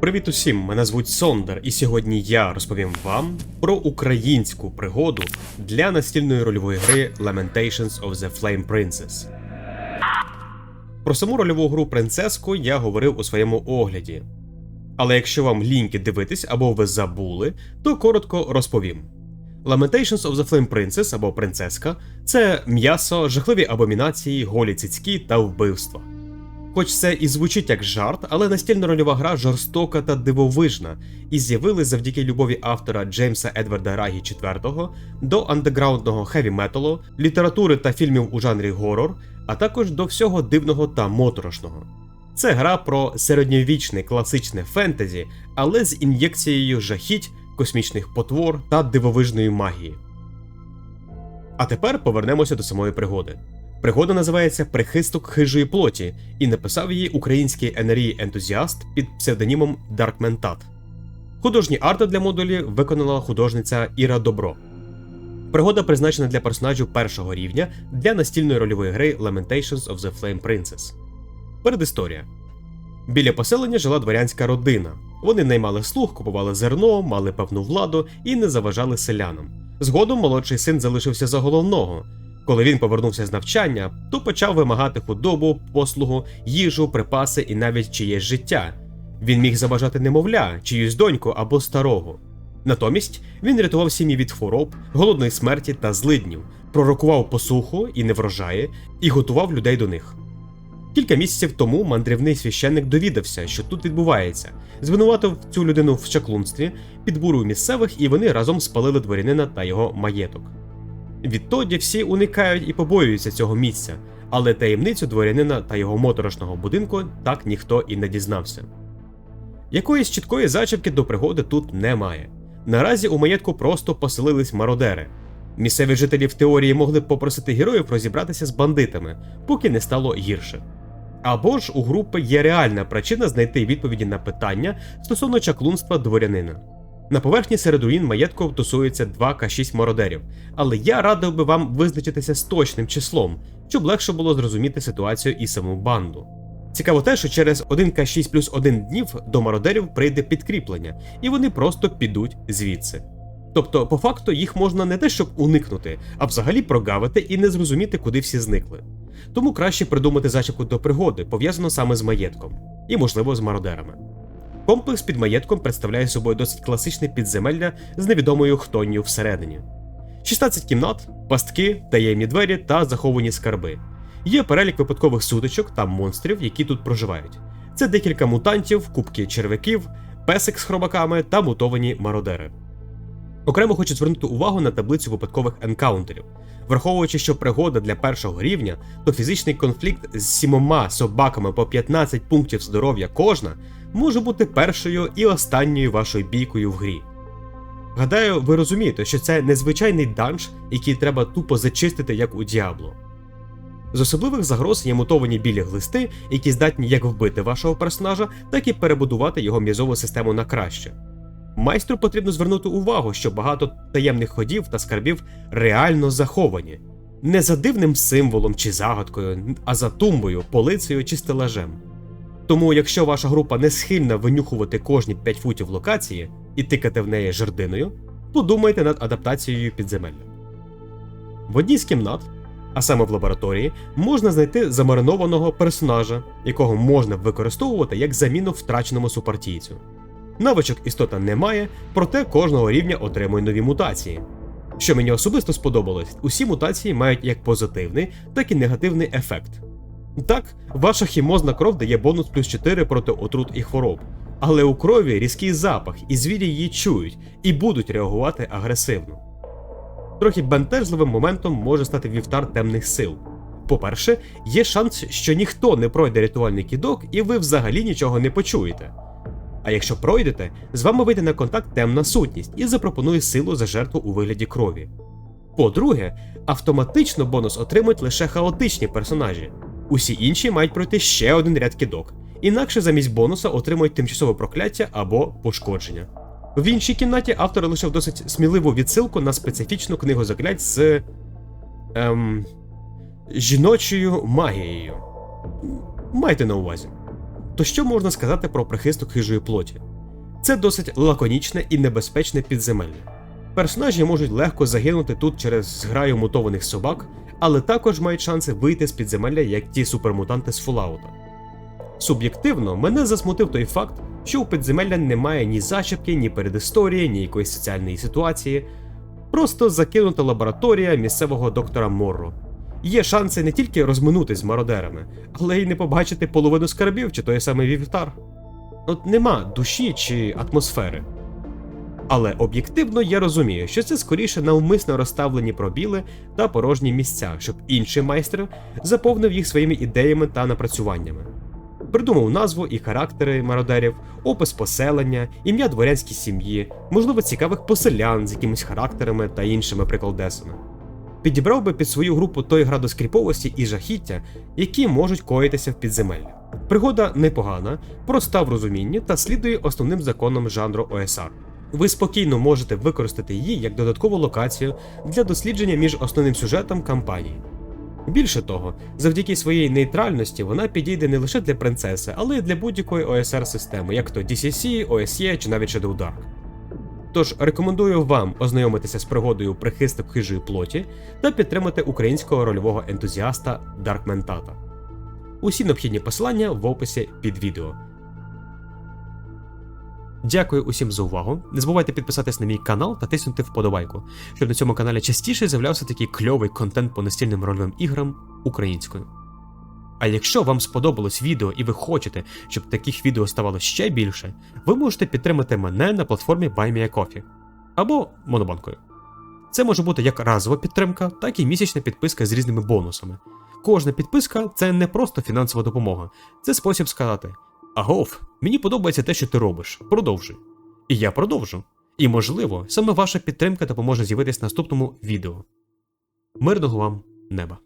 Привіт усім! Мене звуть Сондер, і сьогодні я розповім вам про українську пригоду для настільної рольової гри Lamentations of the Flame Princess. Про саму рольову гру принцеску я говорив у своєму огляді. Але якщо вам ліньки дивитись або ви забули, то коротко розповім. Lamentations of the Flame Princess або принцеска це м'ясо, жахливі абомінації, голі цицькі та вбивства. Хоч це і звучить як жарт, але настільна рольова гра жорстока та дивовижна, і з'явилась завдяки любові автора Джеймса Едварда Рагі IV до андеграундного хеві металу, літератури та фільмів у жанрі горор, а також до всього дивного та моторошного. Це гра про середньовічне класичне фентезі, але з ін'єкцією жахіть, космічних потвор та дивовижної магії. А тепер повернемося до самої пригоди. Пригода називається Прихисток хижої плоті і написав її український НРІ ентузіаст під псевдонімом Mentat. Художні арти для модулі виконала художниця Іра Добро. Пригода призначена для персонажів першого рівня для настільної рольової гри Lamentations of the Flame Princess. Передісторія. Біля поселення жила дворянська родина. Вони наймали слуг, купували зерно, мали певну владу і не заважали селянам. Згодом молодший син залишився за головного. Коли він повернувся з навчання, то почав вимагати худобу, послугу, їжу, припаси і навіть чиєсь життя. Він міг забажати немовля, чиюсь доньку або старого. Натомість він рятував сім'ї від хвороб, голодної смерті та злиднів, пророкував посуху і неврожаї і готував людей до них. Кілька місяців тому мандрівний священник довідався, що тут відбувається, звинуватив цю людину в чаклунстві, підбурив місцевих, і вони разом спалили дворянина та його маєток. Відтоді всі уникають і побоюються цього місця, але таємницю дворянина та його моторошного будинку так ніхто і не дізнався. Якоїсь чіткої зачіпки до пригоди тут немає. Наразі у маєтку просто поселились мародери. Місцеві жителі в теорії могли б попросити героїв розібратися з бандитами, поки не стало гірше. Або ж у групи є реальна причина знайти відповіді на питання стосовно чаклунства дворянина. На поверхні серед руїн маєтку тусується 2К6 мародерів, але я радив би вам визначитися з точним числом, щоб легше було зрозуміти ситуацію і саму банду. Цікаво те, що через 1К6 плюс 1 днів до мародерів прийде підкріплення, і вони просто підуть звідси. Тобто, по факту, їх можна не те, щоб уникнути, а взагалі прогавити і не зрозуміти, куди всі зникли. Тому краще придумати зачіпку до пригоди, пов'язану саме з маєтком, і, можливо, з мародерами. Комплекс під маєтком представляє собою досить класичне підземелля з невідомою хтонню всередині. 16 кімнат, пастки, таємні двері та заховані скарби. Є перелік випадкових сутичок та монстрів, які тут проживають. Це декілька мутантів, кубки червяків, песик з хробаками та мутовані мародери. Окремо хочу звернути увагу на таблицю випадкових енкаунтерів. Враховуючи, що пригода для першого рівня, то фізичний конфлікт з сімома собаками по 15 пунктів здоров'я кожна може бути першою і останньою вашою бійкою в грі. Гадаю, ви розумієте, що це незвичайний данж, який треба тупо зачистити, як у Діабло. З особливих загроз є мутовані білі глисти, які здатні як вбити вашого персонажа, так і перебудувати його м'язову систему на краще. Майстру потрібно звернути увагу, що багато таємних ходів та скарбів реально заховані, не за дивним символом чи загадкою, а за тумбою, полицею чи стелажем. Тому, якщо ваша група не схильна винюхувати кожні 5 футів локації і тикати в неї жердиною, подумайте над адаптацією підземелля. В одній з кімнат, а саме в лабораторії, можна знайти замаринованого персонажа, якого можна використовувати як заміну втраченому супартійцю. Навичок істота немає, проте кожного рівня отримує нові мутації. Що мені особисто сподобалось, усі мутації мають як позитивний, так і негативний ефект. Так, ваша хімозна кров дає бонус плюс 4 проти отрут і хвороб, але у крові різкий запах, і звірі її чують і будуть реагувати агресивно. Трохи бентежливим моментом може стати вівтар темних сил. По-перше, є шанс, що ніхто не пройде рятувальний кідок, і ви взагалі нічого не почуєте. А якщо пройдете, з вами вийде на контакт темна сутність і запропонує силу за жертву у вигляді крові. По-друге, автоматично бонус отримують лише хаотичні персонажі. Усі інші мають пройти ще один ряд кідок, інакше замість бонуса отримують тимчасове прокляття або пошкодження. В іншій кімнаті автор лишив досить сміливу відсилку на специфічну книгу заклять з. ем. жіночою магією. Майте на увазі. То що можна сказати про прихисток хижої плоті? Це досить лаконічне і небезпечне підземелля. Персонажі можуть легко загинути тут через зграю мутованих собак, але також мають шанси вийти з підземелля як ті супермутанти з Fallout. Суб'єктивно, мене засмутив той факт, що у підземелля немає ні зачіпки, ні передісторії, ні якоїсь соціальної ситуації, просто закинута лабораторія місцевого доктора Морро. Є шанси не тільки розминутись з мародерами, але й не побачити половину скарбів чи той самий вівтар. От нема душі чи атмосфери. Але об'єктивно я розумію, що це скоріше навмисно розставлені пробіли та порожні місця, щоб інший майстер заповнив їх своїми ідеями та напрацюваннями. Придумав назву і характери мародерів, опис поселення, ім'я дворянській сім'ї, можливо, цікавих поселян з якимись характерами та іншими приколдесами. Підібрав би під свою групу той градус кріповості і жахіття, які можуть коїтися в підземеллі. Пригода непогана, проста в розумінні та слідує основним законам жанру ОСР. Ви спокійно можете використати її як додаткову локацію для дослідження між основним сюжетом кампанії. Більше того, завдяки своїй нейтральності вона підійде не лише для принцеси, але й для будь-якої OSR системи, як то DCC, OSE чи навіть Shadow Dark. Тож рекомендую вам ознайомитися з пригодою прихисток хижої плоті та підтримати українського рольового ентузіаста Mentata. Усі необхідні посилання в описі під відео. Дякую усім за увагу. Не забувайте підписатись на мій канал та тиснути вподобайку, щоб на цьому каналі частіше з'являвся такий кльовий контент по настільним рольовим іграм українською. А якщо вам сподобалось відео і ви хочете, щоб таких відео ставало ще більше, ви можете підтримати мене на платформі BuyMeACoffee або Монобанкою. Це може бути як разова підтримка, так і місячна підписка з різними бонусами. Кожна підписка це не просто фінансова допомога, це спосіб сказати: Агов, мені подобається те, що ти робиш. Продовжуй. І я продовжу. І можливо, саме ваша підтримка допоможе з'явитись наступному відео. Мирного вам неба!